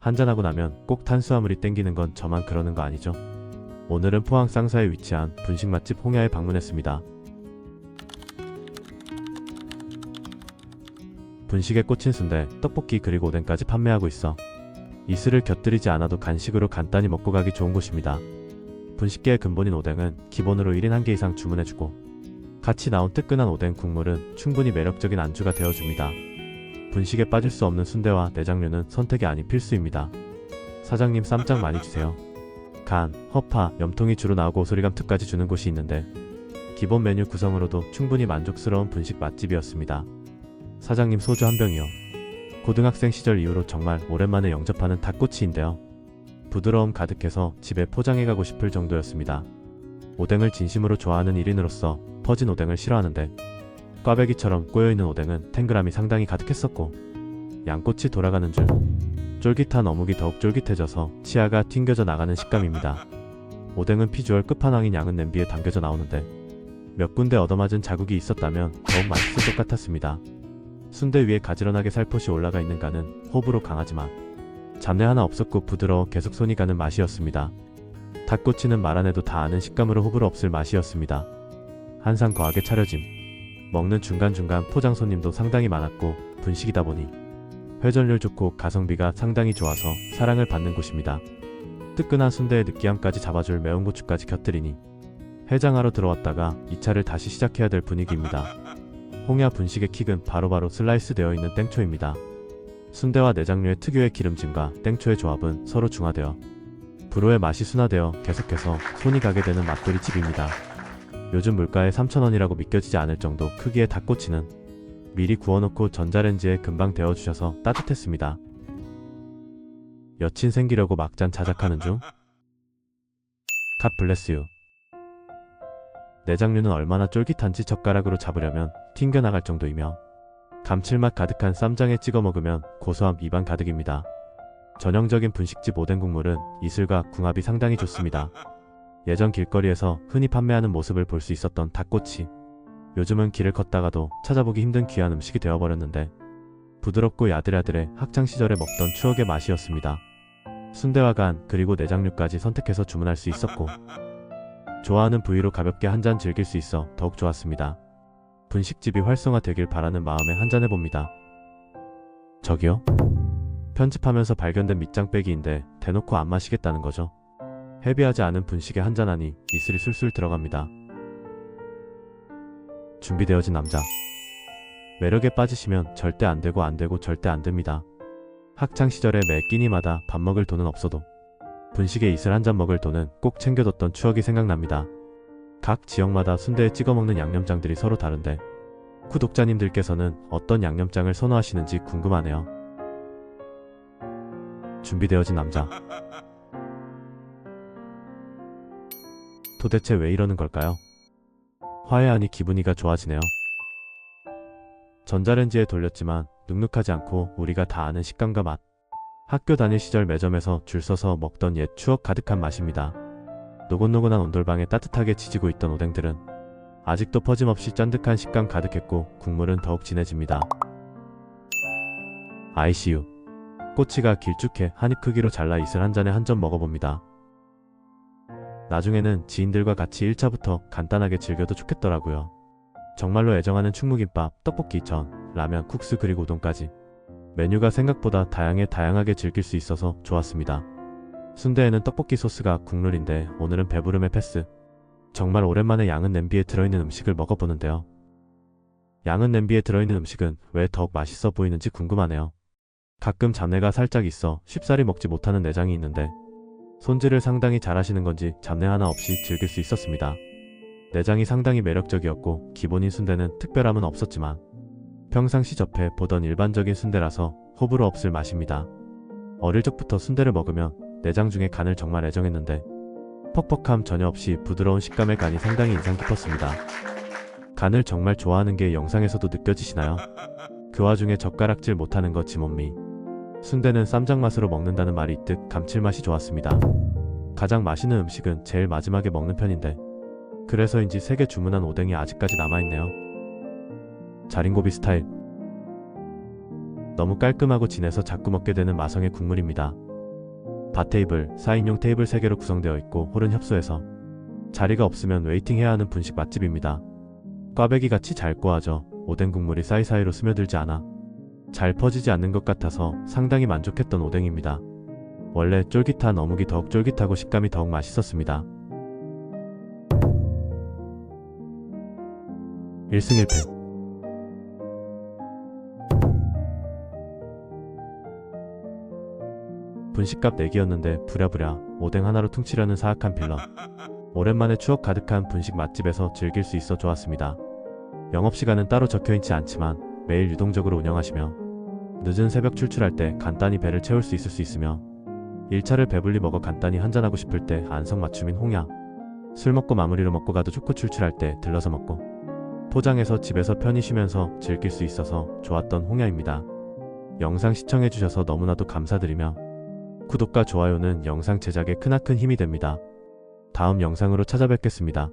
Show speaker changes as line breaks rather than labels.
한잔하고 나면 꼭 탄수화물이 땡기는 건 저만 그러는 거 아니죠? 오늘은 포항 쌍사에 위치한 분식 맛집 홍야에 방문했습니다. 분식에 꽂힌 순대, 떡볶이 그리고 오뎅까지 판매하고 있어 이슬을 곁들이지 않아도 간식으로 간단히 먹고 가기 좋은 곳입니다. 분식계의 근본인 오뎅은 기본으로 1인 1개 이상 주문해주고 같이 나온 뜨끈한 오뎅 국물은 충분히 매력적인 안주가 되어줍니다. 분식에 빠질 수 없는 순대와 내장류는 선택이 아닌 필수입니다. 사장님 쌈장 많이 주세요. 간, 허파, 염통이 주로 나오고 소리감 특까지 주는 곳이 있는데 기본 메뉴 구성으로도 충분히 만족스러운 분식 맛집이었습니다. 사장님 소주 한 병이요. 고등학생 시절 이후로 정말 오랜만에 영접하는 닭꼬치인데요. 부드러움 가득해서 집에 포장해 가고 싶을 정도였습니다. 오뎅을 진심으로 좋아하는 1인으로서 퍼진 오뎅을 싫어하는데 꽈배기처럼 꼬여있는 오뎅은 탱글함이 상당히 가득했었고 양꼬치 돌아가는 줄 쫄깃한 어묵이 더욱 쫄깃해져서 치아가 튕겨져 나가는 식감입니다. 오뎅은 피주얼 끝판왕인 양은 냄비에 담겨져 나오는데 몇 군데 얻어맞은 자국이 있었다면 더욱 맛있을 것 같았습니다. 순대 위에 가지런하게 살포시 올라가 있는 간은 호불호 강하지만 잡내 하나 없었고 부드러워 계속 손이 가는 맛이었습니다. 닭꼬치는 말 안 해도 다 아는 식감으로 호불호 없을 맛이었습니다. 한상 거하게 차려짐. 먹는 중간중간 포장 손님도 상당히 많았고 분식이다 보니 회전율 좋고 가성비가 상당히 좋아서 사랑을 받는 곳입니다. 뜨끈한 순대의 느끼함까지 잡아줄 매운 고추까지 곁들이니 해장하러 들어왔다가 2차를 다시 시작해야 될 분위기입니다. 홍야 분식의 킥은 바로바로 슬라이스 되어 있는 땡초입니다. 순대와 내장류의 특유의 기름짐과 땡초의 조합은 서로 중화되어 불호의 맛이 순화되어 계속해서 손이 가게 되는 맛돌이 집입니다. 요즘 물가에 3,000원이라고 믿겨지지 않을 정도 크기의 닭꼬치는 미리 구워놓고 전자레인지에 금방 데워주셔서 따뜻했습니다. 여친 생기려고 막잔 자작하는 중? 갓 블레스유 내장류는 얼마나 쫄깃한지 젓가락으로 잡으려면 튕겨나갈 정도이며 감칠맛 가득한 쌈장에 찍어 먹으면 고소함 입안 가득입니다. 전형적인 분식집 오뎅 국물은 이슬과 궁합이 상당히 좋습니다. 예전 길거리에서 흔히 판매하는 모습을 볼 수 있었던 닭꼬치. 요즘은 길을 걷다가도 찾아보기 힘든 귀한 음식이 되어버렸는데 부드럽고 야들야들해 학창시절에 먹던 추억의 맛이었습니다. 순대와 간 그리고 내장류까지 선택해서 주문할 수 있었고 좋아하는 부위로 가볍게 한 잔 즐길 수 있어 더욱 좋았습니다. 분식집이 활성화되길 바라는 마음에 한 잔 해봅니다. 저기요? 편집하면서 발견된 밑장 빼기인데 대놓고 안 마시겠다는 거죠. 헤비하지 않은 분식에 한잔하니 이슬이 술술 들어갑니다. 준비되어진 남자. 매력에 빠지시면 절대 안 되고 안 되고 절대 안 됩니다. 학창 시절에 매 끼니마다 밥 먹을 돈은 없어도 분식에 이슬 한 잔 먹을 돈은 꼭 챙겨뒀던 추억이 생각납니다. 각 지역마다 순대에 찍어 먹는 양념장들이 서로 다른데 구독자님들께서는 어떤 양념장을 선호하시는지 궁금하네요. 준비되어진 남자. 도대체 왜 이러는 걸까요? 화해하니 기분이가 좋아지네요. 전자레인지에 돌렸지만 눅눅하지 않고 우리가 다 아는 식감과 맛. 학교 다닐 시절 매점에서 줄 서서 먹던 옛 추억 가득한 맛입니다. 노곤노곤한 온돌방에 따뜻하게 지지고 있던 오뎅들은 아직도 퍼짐없이 짠득한 식감 가득했고 국물은 더욱 진해집니다. ICU 꼬치가 길쭉해 한입 크기로 잘라 이슬 한 잔에 한 점 먹어봅니다. 나중에는 지인들과 같이 1차부터 간단하게 즐겨도 좋겠더라고요. 정말로 애정하는 충무김밥, 떡볶이, 전, 라면, 국수 그리고 우동까지 메뉴가 생각보다 다양해 다양하게 즐길 수 있어서 좋았습니다. 순대에는 떡볶이 소스가 국룰인데 오늘은 배부름의 패스. 정말 오랜만에 양은 냄비에 들어있는 음식을 먹어보는데요. 양은 냄비에 들어있는 음식은 왜 더욱 맛있어 보이는지 궁금하네요. 가끔 잡내가 살짝 있어 쉽사리 먹지 못하는 내장이 있는데 손질을 상당히 잘하시는 건지 잡내 하나 없이 즐길 수 있었습니다. 내장이 상당히 매력적이었고 기본인 순대는 특별함은 없었지만 평상시 접해 보던 일반적인 순대라서 호불호 없을 맛입니다. 어릴 적부터 순대를 먹으면 내장 중에 간을 정말 애정했는데 퍽퍽함 전혀 없이 부드러운 식감의 간이 상당히 인상 깊었습니다. 간을 정말 좋아하는 게 영상에서도 느껴지시나요? 그 와중에 젓가락질 못하는 거 지몬미. 순대는 쌈장 맛으로 먹는다는 말이 있듯 감칠맛이 좋았습니다. 가장 맛있는 음식은 제일 마지막에 먹는 편인데 그래서인지 3개 주문한 오뎅이 아직까지 남아있네요. 자린고비 스타일 너무 깔끔하고 진해서 자꾸 먹게 되는 마성의 국물입니다. 바 테이블, 4인용 테이블 3개로 구성되어 있고 홀은 협소해서 자리가 없으면 웨이팅해야 하는 분식 맛집입니다. 꽈배기 같이 잘 꼬아져 오뎅 국물이 사이사이로 스며들지 않아 잘 퍼지지 않는 것 같아서 상당히 만족했던 오뎅입니다. 원래 쫄깃한 어묵이 더욱 쫄깃하고 식감이 더욱 맛있었습니다. 1승 1패 분식값 내기였는데 부랴부랴 오뎅 하나로 퉁치려는 사악한 빌런 오랜만에 추억 가득한 분식 맛집에서 즐길 수 있어 좋았습니다. 영업시간은 따로 적혀있지 않지만 매일 유동적으로 운영하시며 늦은 새벽 출출할 때 간단히 배를 채울 수 있을 수 있으며 1차를 배불리 먹어 간단히 한잔하고 싶을 때 안성맞춤인 홍야 술 먹고 마무리로 먹고 가도 좋고 출출할 때 들러서 먹고 포장해서 집에서 편히 쉬면서 즐길 수 있어서 좋았던 홍야입니다. 영상 시청해주셔서 너무나도 감사드리며 구독과 좋아요는 영상 제작에 크나큰 힘이 됩니다. 다음 영상으로 찾아뵙겠습니다.